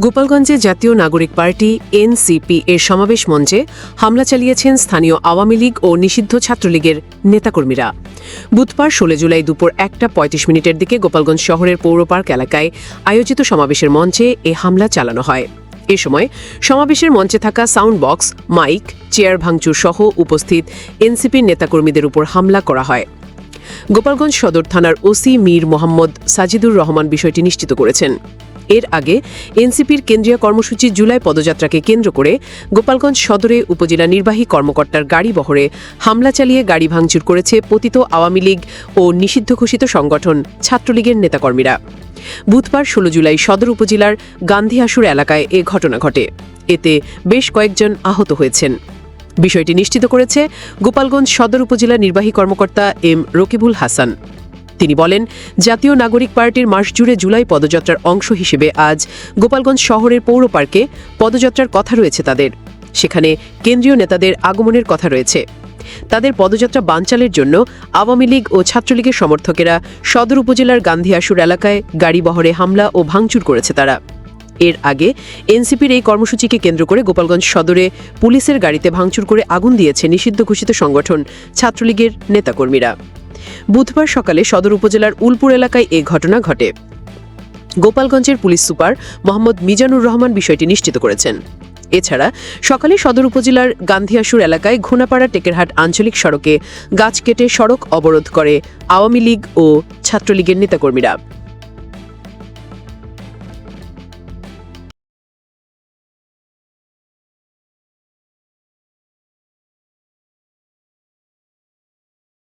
গোপালগঞ্জে জাতীয় নাগরিক পার্টি, এনসিপি এর সমাবেশ মঞ্চে হামলা চালিয়েছেন স্থানীয় আওয়ামী লীগ ও নিষিদ্ধ ছাত্রলীগের নেতাকর্মীরা। বুধবার ষোলো জুলাই দুপুর একটা পঁয়ত্রিশ মিনিটের দিকে গোপালগঞ্জ শহরের পৌর পার্ক এলাকায় আয়োজিত সমাবেশের মঞ্চে এ হামলা চালানো হয়। এ সময় সমাবেশের মঞ্চে থাকা সাউন্ড বক্স, মাইক, চেয়ার ভাঙচুর সহ উপস্থিত এনসিপির নেতাকর্মীদের উপর হামলা করা হয়। গোপালগঞ্জ সদর থানার ওসি মীর মোহাম্মদ সাজিদুর রহমান বিষয়টি নিশ্চিত করেছেন। এর আগে এনসিপির কেন্দ্রীয় কর্মসূচি জুলাই পদযাত্রাকে কেন্দ্র করে গোপালগঞ্জ সদরে উপজেলা নির্বাহী কর্মকর্তার গাড়ি বহরে হামলা চালিয়ে গাড়ি ভাঙচুর করেছে পতিত আওয়ামী লীগ ও নিষিদ্ধ ঘোষিত সংগঠন ছাত্রলীগের নেতাকর্মীরা। বুধবার ষোলো জুলাই সদর উপজেলার গান্ধী আসুর এলাকায় এ ঘটনা ঘটে। এতে বেশ কয়েকজন আহত হয়েছেন। বিষয়টি নিশ্চিত করেছে গোপালগঞ্জ সদর উপজেলা নির্বাহী কর্মকর্তা এম রকিবুল হাসান। তিনি বলেন, জাতীয় নাগরিক পার্টির মাস জুড়ে জুলাই পদযাত্রার অংশ হিসেবে আজ গোপালগঞ্জ শহরের পৌর পার্কে পদযাত্রার কথা রয়েছে তাদের। সেখানে কেন্দ্রীয় নেতাদের আগমনের কথা রয়েছে। তাদের পদযাত্রা বানচালের জন্য আওয়ামী লীগ ও ছাত্রলীগের সমর্থকেরা সদর উপজেলার গান্ধী আসুর এলাকায় গাড়ি বহরে হামলা ও ভাঙচুর করেছে তারা। এর আগে এনসিপির এই কর্মসূচিকে কেন্দ্র করে গোপালগঞ্জ সদরে পুলিশের গাড়িতে ভাঙচুর করে আগুন দিয়েছে নিষিদ্ধ ঘোষিত সংগঠন ছাত্রলীগের নেতাকর্মীরা। বুধবার সকালে সদর উপজেলার উলপুর এলাকায় এ ঘটনা ঘটে। গোপালগঞ্জের পুলিশ সুপার মোহাম্মদ মিজানুর রহমান বিষয়টি নিশ্চিত করেছেন। এছাড়া সকালে সদর উপজেলার গান্ধীয়াসুর এলাকায় ঘোনাপাড়া টেকেরহাট আঞ্চলিক সড়কে গাছ কেটে সড়ক অবরোধ করে আওয়ামী লীগ ও ছাত্রলীগের নেতাকর্মীরা।